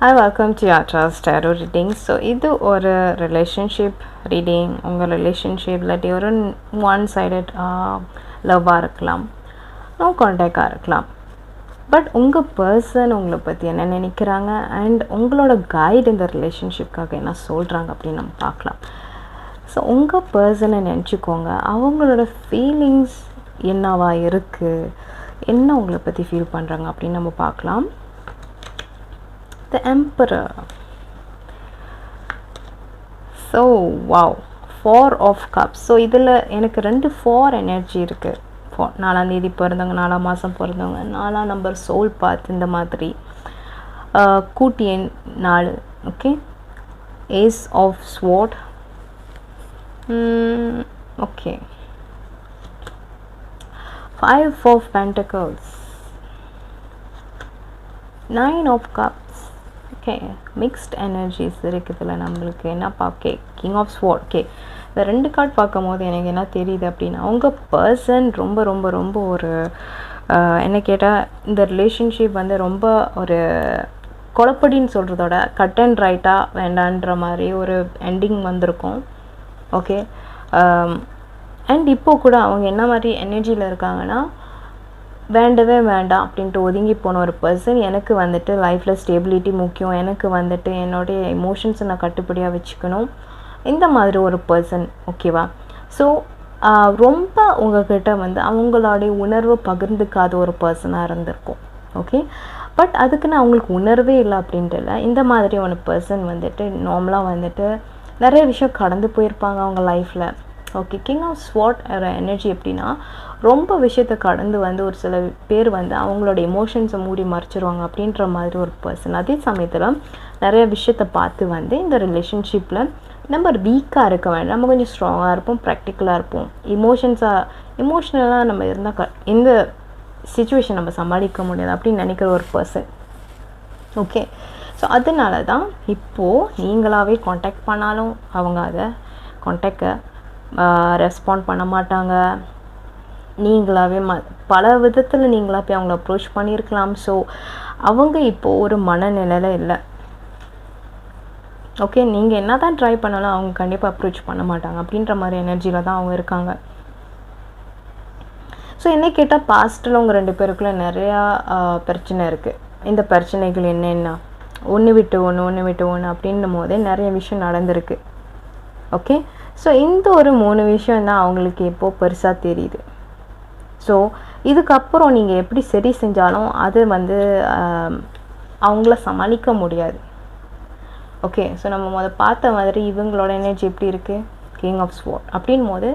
Hi welcome to Yatra tarot reading so இது ஒரு relationship reading உங்கள் ரிலேஷன்ஷிப் இல்லாட்டி ஒரு ஒன் சைடட் லவ்வாக இருக்கலாம். நோ கான்டாக்டாக இருக்கலாம். பட் உங்கள் பர்சன் உங்களை பற்றி என்ன நினைக்கிறாங்க? அண்ட் உங்களோட கைடு இந்த ரிலேஷன்ஷிப்காக என்ன சொல்கிறாங்க அப்படின்னு நம்ம பார்க்கலாம். ஸோ உங்கள் பர்சனை நினச்சிக்கோங்க. அவங்களோட ஃபீலிங்ஸ் என்னவாக இருக்குது என்ன உங்களை பற்றி ஃபீல் பண்ணுறாங்க அப்படின்னு நம்ம பார்க்கலாம். The emperor. So wow four of cups so இதில் எனக்கு ரெண்டு ஃபோர் எனர்ஜி இருக்குது ஃபோ நாலாம் தேதி பிறந்தவங்க நாலாம் மாதம் பிறந்தவங்க நாலாம் நம்பர் சோல் பாத் இந்த மாதிரி. கூட்டி எண் நாலு okay ace of sword okay five of pentacles. Nine of cup okay mixed energies இருக்குதுல நம்மளுக்கு. என்னப்பா okay king of sword okay இந்த ரெண்டு கார்டு பார்க்கும் போது எனக்கு என்ன தெரியுது அப்படின்னா அவங்க பர்சன் ரொம்ப ரொம்ப ரொம்ப ஒரு என்ன கேட்டால் இந்த ரிலேஷன்ஷிப் வந்து ரொம்ப ஒரு குழப்படின்னு சொல்கிறதோட கட் அண்ட் ரைட்டாக வேண்டான்ற மாதிரி ஒரு எண்டிங் வந்திருக்கும். ஓகே அண்ட் இப்போது கூட அவங்க என்ன மாதிரி எனர்ஜியில் இருக்காங்கன்னா வேண்டவே வேண்டாம் அப்படின்ட்டு ஒதுங்கி போன ஒரு பர்சன் எனக்கு வந்துட்டு லைஃப்பில் ஸ்டெபிலிட்டி முக்கியம். எனக்கு வந்துட்டு என்னுடைய எமோஷன்ஸை நான் கட்டுப்படியாக வச்சுக்கணும். இந்த மாதிரி ஒரு பர்சன் ஓகேவா ஸோ ரொம்ப உங்ககிட்ட வந்து அவங்களுடைய உணர்வை பகிர்ந்துக்காத ஒரு பர்சனாக இருந்திருக்கும் ஓகே பட் அதுக்குன்னு அவங்களுக்கு உணர்வே இல்லை அப்படின்ட்டு இல்லை. இந்த மாதிரி ஒரு பர்சன் வந்துட்டு நார்மலாக வந்துட்டு நிறைய விஷயம் கடந்து போயிருப்பாங்க அவங்க லைஃப்பில் okay king of swords energy எப்படின்னா ரொம்ப விஷயத்தை கடந்து வந்து ஒரு சில பேர் வந்து அவங்களோட எமோஷன்ஸை மூடி மறைச்சிருவாங்க அப்படின்ற மாதிரி ஒரு பர்சன் அதே சமயத்தில் நிறைய விஷயத்த பார்த்து வந்து இந்த ரிலேஷன்ஷிப்பில் நம்ம வீக்காக இருக்க வேண்டாம். நம்ம கொஞ்சம் ஸ்ட்ராங்காக இருப்போம் ப்ராக்டிக்கலாக இருப்போம். இமோஷன்ஸாக இமோஷ்னலாக நம்ம இருந்தால் க இந்த சுச்சுவேஷன் நம்ம சமாளிக்க முடியாது அப்படின்னு நினைக்கிற ஒரு பர்சன் ஓகே ஸோ அதனால தான் இப்போது நீங்களாகவே காண்டாக்ட் பண்ணாலும் அவங்க அதை காண்டாக்டை ரெஸ்பாண்ட் பண்ண மாட்டாங்க. நீங்களாகவே ம பல விதத்தில் நீங்களாக போய் அவங்கள அப்ரோச் பண்ணியிருக்கலாம் ஸோ அவங்க இப்போது ஒரு மனநிலையில் இல்லை. ஓகே நீங்கள் என்ன தான் ட்ரை பண்ணாலும் அவங்க கண்டிப்பாக அப்ரோச் பண்ண மாட்டாங்க. அப்படின்ற மாதிரி எனர்ஜியில் தான் அவங்க இருக்காங்க. ஸோ என்ன கேட்டால் பாஸ்ட்டில் உங்கள் ரெண்டு பேருக்குள்ளே நிறையா பிரச்சனை இருக்குது இந்த பிரச்சனைகள் என்னென்ன? ஒன்று விட்டு ஒன்று ஒன்று விட்டு ஒன்று அப்படின்னும் போதே நிறைய விஷயம் நடந்திருக்கு. ஓகே ஸோ இந்த ஒரு மூணு விஷயம் தான் அவங்களுக்கு எப்போது பெருசாக தெரியுது. ஸோ இதுக்கப்புறம் நீங்கள் எப்படி சரி செஞ்சாலும் அது வந்து அவங்கள சமாளிக்க முடியாது. ஓகே ஸோ நம்ம முத பார்த்த மாதிரி இவங்களோட எனர்ஜி எப்படி இருக்குது கிங் ஆஃப் ஸ்வாட் அப்படின் போது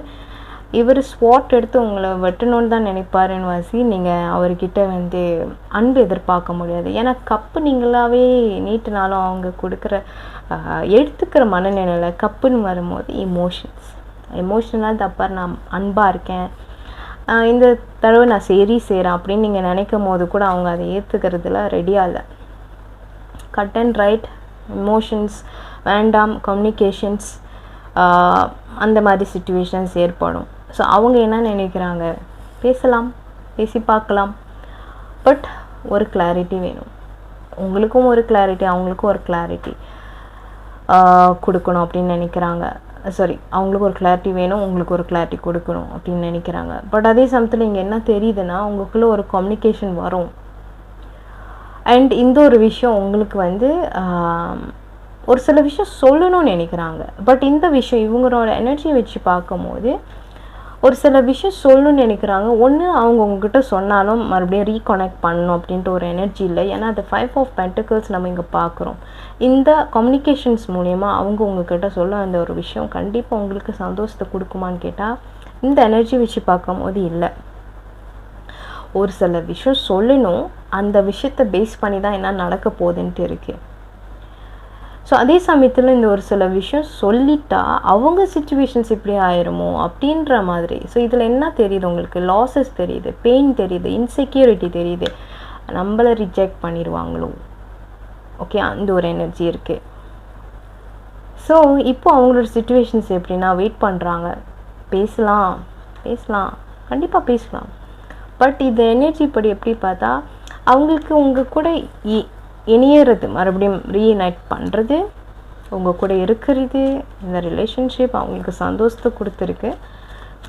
இவர் ஸ்வாட் எடுத்து உங்களை வெட்டணும்னு தான் நினைப்பாருன்னு வாசி நீங்கள் அவர்கிட்ட வந்து அன்பு எதிர்பார்க்க முடியாது. ஏன்னா கப்பு நீங்களாவே நீட்டினாலும் அவங்க கொடுக்குற எடுத்துக்கிற மனநிலையில் கப்புன்னு வரும்போது எமோஷன்ஸ் எமோஷனலாக தப்பாக நான் அன்பாக இருக்கேன். இந்த தடவை நான் சரி செய்கிறேன் அப்படின்னு நீங்கள் நினைக்கும் போது கூட அவங்க அதை ஏற்றுக்கிறதுல ரெடியாக இல்லை. கட் அண்ட் ரைட் எமோஷன்ஸ் வேண்டாம் கம்யூனிகேஷன்ஸ் அந்த மாதிரி சுச்சுவேஷன்ஸ் ஏற்படும். ஸோ அவங்க என்ன நினைக்கிறாங்க? பேசலாம் பேசி பார்க்கலாம். பட் ஒரு கிளாரிட்டி வேணும். உங்களுக்கும் ஒரு கிளாரிட்டி அவங்களுக்கும் ஒரு கிளாரிட்டி கொடுக்கணும் அப்படின்னு நினைக்கிறாங்க. சாரி அவங்களுக்கு ஒரு கிளாரிட்டி வேணும் உங்களுக்கு ஒரு கிளாரிட்டி கொடுக்கணும் அப்படின்னு நினைக்கிறாங்க. பட் அதே சமயத்தில் இங்கே என்ன தெரியுதுன்னா உங்களுக்குள்ளே ஒரு கம்யூனிகேஷன் வரும். அண்ட் இந்த ஒரு விஷயம் உங்களுக்கு வந்து ஒரு சில விஷயம் சொல்லணும்னு நினைக்கிறாங்க. பட் இந்த விஷயம் இவங்களோட எனர்ஜியை வச்சு பார்க்கும்போது ஒரு சில விஷயம் சொல்லணும்னு நினைக்கிறாங்க. ஒன்று அவங்க உங்ககிட்ட சொன்னாலும் மறுபடியும் ரீகனெக்ட் பண்ணணும் அப்படின்ட்டு ஒரு எனர்ஜி இல்லை. ஏன்னா அது ஃபைவ் ஆஃப் பென்டிகல்ஸ் நம்ம இங்கே பார்க்குறோம். இந்த கம்யூனிகேஷன்ஸ் மூலயமா அவங்க உங்ககிட்ட சொல்ல அந்த ஒரு விஷயம் கண்டிப்பாக உங்களுக்கு சந்தோஷத்தை கொடுக்குமான்னு கேட்டால் இந்த எனர்ஜி வச்சு பார்க்கும்போது இல்லை. ஒரு சில விஷயம் சொல்லணும். அந்த விஷயத்தை பேஸ் பண்ணி தான் என்ன நடக்க போகுதுன்ட்டு இருக்குது ஸோ அதே சமயத்தில் இந்த ஒரு சில விஷயம் சொல்லிட்டா அவங்க சுச்சுவேஷன்ஸ் இப்படி ஆயிருமோ அப்படின்ற மாதிரி. ஸோ இதில் என்ன தெரியுது உங்களுக்கு? லாஸஸ் தெரியுது பெயின் தெரியுது இன்செக்யூரிட்டி தெரியுது. நம்மளை ரிஜெக்ட் பண்ணிடுவாங்களோ ஓகே அந்த ஒரு எனர்ஜி இருக்குது ஸோ இப்போ அவங்களோட சுச்சுவேஷன்ஸ் எப்படின்னா வெயிட் பண்ணுறாங்க பேசலாம் பேசலாம். கண்டிப்பாக பேசலாம். பட் இது எனர்ஜி படி எப்படி பார்த்தா அவங்களுக்கு உங்கள் கூட இணையறது மறுபடியும் ரீயுனைட் பண்ணுறது உங்கள் கூட இருக்கிறது இந்த ரிலேஷன்ஷிப் அவங்களுக்கு சந்தோஷத்தை கொடுத்துருக்கு.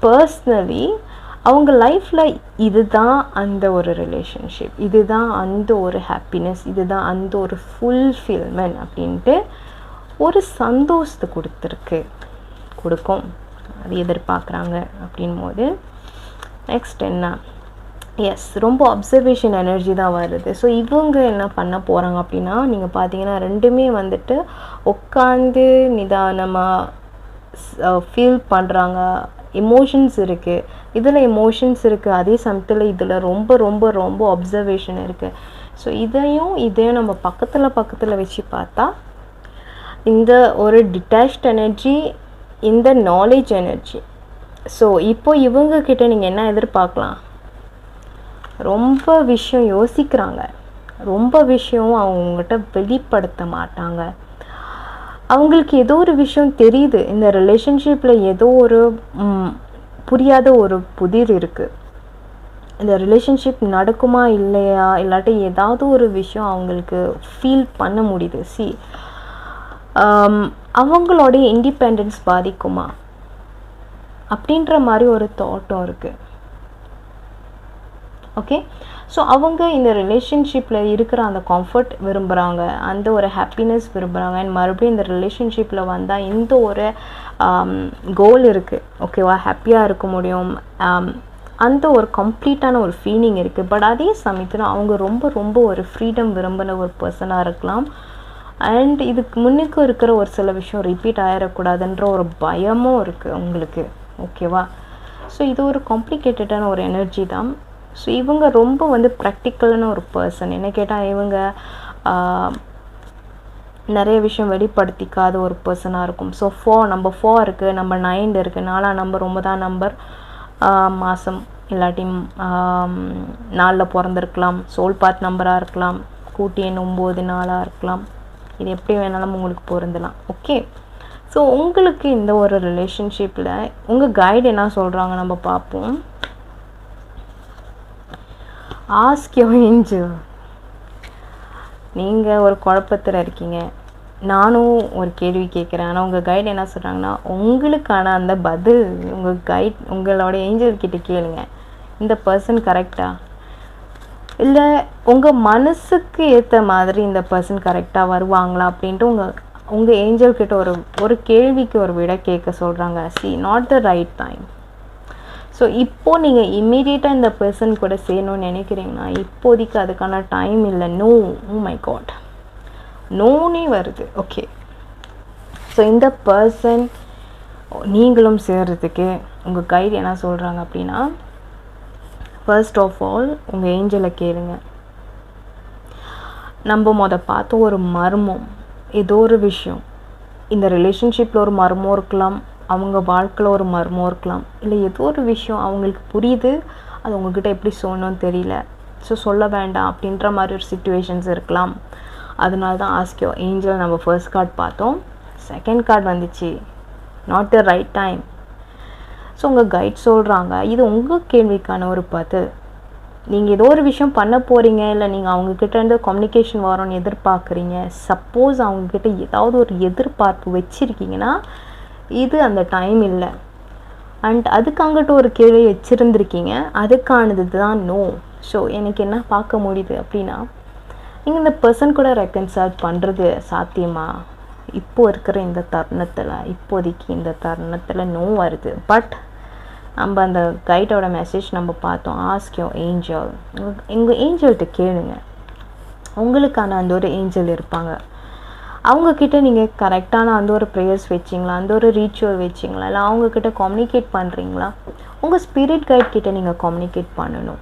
பர்ஸ்னலி அவங்க லைஃப்பில் இதுதான் அந்த ஒரு ரிலேஷன்ஷிப் இதுதான் அந்த ஒரு ஹாப்பினஸ் இதுதான் அந்த ஒரு ஃபுல்ஃபில்மெண்ட் அப்படின்ட்டு ஒரு சந்தோஷத்தை கொடுத்துருக்கு கொடுக்கும். அது எதிர்பார்க்குறாங்க அப்படின் போது நெக்ஸ்ட் என்ன? எஸ் ரொம்ப அப்சர்வேஷன் எனர்ஜி தான் வருது. ஸோ இவங்க என்ன பண்ண போகிறாங்க அப்படின்னா நீங்கள் பார்த்தீங்கன்னா ரெண்டுமே வந்துட்டு உட்காந்து நிதானமாக ஃபீல் பண்ணுறாங்க எமோஷன்ஸ் இருக்குது இதில் எமோஷன்ஸ் இருக்குது அதே சமயத்தில் இதில் ரொம்ப ரொம்ப ரொம்ப அப்சர்வேஷன் இருக்குது ஸோ இதையும் இதையும் நம்ம பக்கத்தில் பக்கத்தில் வச்சு பார்த்தா இந்த ஒரு டிட்டாச்ட் எனர்ஜி இந்த நாலேஜ் எனர்ஜி ஸோ இப்போ இவங்கக்கிட்ட நீங்கள் என்ன எதிர்பார்க்கலாம்? ரொம்ப விஷயம் யோசிக்கிறாங்க. ரொம்ப விஷயம் அவங்ககிட்ட வெளிப்படுத்த மாட்டாங்க. அவங்களுக்கு ஏதோ ஒரு விஷயம் தெரியுது. இந்த ரிலேஷன்ஷிப்பில் ஏதோ ஒரு புரியாத ஒரு புதிர் இருக்குது இந்த ரிலேஷன்ஷிப் நடக்குமா இல்லையா? இல்லாட்டி ஏதாவது ஒரு விஷயம் அவங்களுக்கு ஃபீல் பண்ண முடியுது. சி அவங்களோட இண்டிபெண்டன்ஸ் பாதிக்குமா? அப்படின்ற மாதிரி ஒரு தாட்டும் இருக்குது ஓகே ஸோ அவங்க இந்த ரிலேஷன்ஷிப்பில் இருக்கிற அந்த கம்ஃபர்ட் விரும்புகிறாங்க அந்த ஒரு ஹாப்பினஸ் விரும்புகிறாங்க அண்ட் மறுபடியும் இந்த ரிலேஷன்ஷிப்பில் வந்தால் இந்த ஒரு கோல் இருக்குது ஓகேவா ஹாப்பியாக இருக்க முடியும். Um, அந்த ஒரு கம்ப்ளீட்டான ஒரு ஃபீலிங் இருக்குது பட் அதே சமயத்தில் அவங்க ரொம்ப ரொம்ப ஒரு ஃப்ரீடம் விரும்பின ஒரு பர்சனாக இருக்கலாம். அண்ட் இதுக்கு முன்னுக்கு இருக்கிற ஒரு சில விஷயம் ரிப்பீட் ஆகிடக்கூடாதுன்ற ஒரு பயமும் இருக்குது உங்களுக்கு. ஓகேவா ஸோ இது ஒரு காம்ப்ளிகேட்டடான ஒரு எனர்ஜி தான். ஸோ இவங்க ரொம்ப வந்து ப்ராக்டிக்கலான ஒரு பர்சன் என்ன கேட்டால் இவங்க நிறைய விஷயம் வெளிப்படுத்திக்காத ஒரு பர்சனாக இருக்கும். ஸோ ஃபோ நம்பர் ஃபோர் இருக்குது நம்பர் நைன் இருக்குது நாலாம் நம்பர் ஒன்பதாம் நம்பர் மாதம் இல்லாட்டி நாளில் பிறந்திருக்கலாம். சோல் பாத் நம்பராக இருக்கலாம். கூட்டி எண் ஒம்பது நாளாக இருக்கலாம். இது எப்படி வேணாலும் உங்களுக்கு பொருந்தலாம். ஓகே ஸோ உங்களுக்கு இந்த ஒரு ரிலேஷன்ஷிப்பில் உங்கள் கைடு என்ன சொல்கிறாங்க நம்ம பார்ப்போம். ஆஸ்க் யோ ஏஞ்சல் நீங்கள் ஒரு குழப்பத்தில் இருக்கீங்க. நானும் ஒரு கேள்வி கேட்குறேன். ஆனால் உங்கள் கைடு என்ன சொல்கிறாங்கன்னா உங்களுக்கான அந்த பதில் உங்கள் கைட் உங்களோட ஏஞ்சல் கிட்டே கேளுங்க. இந்த பர்சன் கரெக்டாக இல்லை உங்கள் மனசுக்கு ஏற்ற மாதிரி இந்த பர்சன் கரெக்டாக வருவாங்களா அப்படின்ட்டு உங்கள் உங்கள் ஏஞ்சல் கிட்ட ஒரு ஒரு கேள்விக்கு ஒரு விட கேட்க சொல்கிறாங்க see not the right time so இப்போது நீங்கள் இம்மீடியட்டாக இந்த பர்சன் கூட சேரணும்னு நினைக்கிறீங்கன்னா இப்போதைக்கு அதுக்கான டைம் இல்லை. நோ ஓ மை காட் நோனே வருது. ஓகே ஸோ இந்த பர்சன் நீங்களும் சேர்கிறதுக்கு உங்கள் கைடு என்ன சொல்கிறாங்க அப்படின்னா ஃபர்ஸ்ட் ஆஃப் ஆல் உங்கள் ஏஞ்சலை கேளுங்க. நம்ம முத பார்த்த ஒரு மர்மம். ஏதோ ஒரு விஷயம். இந்த ரிலேஷன்ஷிப்பில் ஒரு மர்மம் இருக்கலாம். அவங்க வாழ்க்கையில் ஒரு மர்மம் இருக்கலாம். இல்லை ஏதோ ஒரு விஷயம் அவங்களுக்கு புரியுது அது உங்ககிட்ட எப்படி சொல்லணும்னு தெரியல. ஸோ சொல்ல வேண்டாம் அப்படின்ற மாதிரி ஒரு சுச்சுவேஷன்ஸ் இருக்கலாம். அதனால தான் ஆஸ்கியோ ஏஞ்சல் நம்ம ஃபர்ஸ்ட் கார்டு பார்த்தோம். செகண்ட் கார்டு வந்துச்சு. Not the right time so உங்கள் கைட் சொல்கிறாங்க இது உங்கள் கேள்விக்கான ஒரு பதில். நீங்கள் ஏதோ ஒரு விஷயம் பண்ண போகிறீங்க இல்லை நீங்கள் அவங்கக்கிட்ட இருந்து கம்யூனிகேஷன் வரோன்னு எதிர்பார்க்குறீங்க. சப்போஸ் அவங்கக்கிட்ட ஏதாவது ஒரு எதிர்பார்ப்பு வச்சுருக்கீங்கன்னா இது அந்த டைம் இல்லை. அண்ட் அதுக்கு அங்கிட்ட ஒரு கேள்வி வச்சுருந்துருக்கீங்க. அதுக்கானது தான் நோ ஸோ எனக்கு என்ன பார்க்க முடியுது அப்படின்னா நீங்கள் இந்த பர்சன் கூட ரெக்கன்சைல் பண்ணுறது சாத்தியமா? இப்போ இருக்கிற இந்த தருணத்தில் இப்போதைக்கு இந்த தருணத்தில் நோ வருது. பட் நம்ம அந்த கைடோட மெசேஜ் நம்ம பார்த்தோம். ஆஸ்கியோ ஏஞ்சல் எங்கள் ஏஞ்சல்கிட்ட கேளுங்க. உங்களுக்கான அந்த ஒரு ஏஞ்சல் இருப்பாங்க. அவங்கக்கிட்ட நீங்கள் கரெக்டான அந்த ஒரு ப்ரேயர்ஸ் வச்சிங்களா? அந்த ஒரு ரீச்சுவல் வச்சிங்களா? இல்லை அவங்கக்கிட்ட கம்யூனிகேட் பண்ணுறீங்களா உங்கள் ஸ்பிரிட் கைட் கிட்ட நீங்கள் கம்யூனிகேட் பண்ணணும்.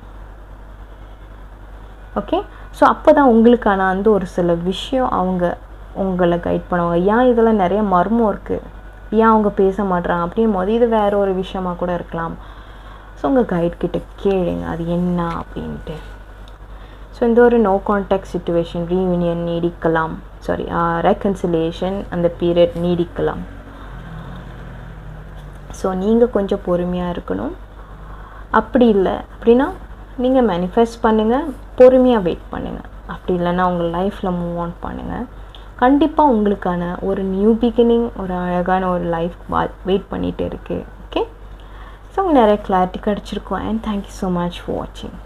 ஓகே ஸோ அப்போ தான் உங்களுக்கான அந்த ஒரு சில விஷயம் அவங்க உங்களை கைட் பண்ணுவாங்க. ஏன் இதெல்லாம் நிறைய மர்மம் இருக்குது ஏன் அவங்க பேச மாட்டுறாங்க அப்படியும் போது இது வேற ஒரு விஷயமாக கூட இருக்கலாம். ஸோ உங்கள் கைட் கிட்ட கேளுங்க. அது என்ன அப்படின்ட்டு. ஸோ இந்த ஒரு நோ கான்டாக்ட் சுச்சுவேஷன் ரீயூனியன் நீடிக்கலாம். சாரி ரெக்கன்சிலியேஷன் uh, அந்த பீரியட் நீடிக்கலாம். ஸோ நீங்கள் கொஞ்சம் பொறுமையாக இருக்கணும். அப்படி இல்லை அப்படின்னா நீங்கள் மேனிஃபெஸ்ட் பண்ணுங்கள் பொறுமையாக வெயிட் பண்ணுங்கள் அப்படி இல்லைன்னா உங்கள் லைஃப்பில் மூவ் ஆன் பண்ணுங்கள் கண்டிப்பாக உங்களுக்கான ஒரு நியூ பிகினிங் ஒரு அழகான ஒரு லைஃப் வெயிட் பண்ணிகிட்டு இருக்குது ஓகே ஸோ உங்களுக்கு நிறைய clarity கிடச்சிருக்கோம் and thank you so much for வாட்சிங்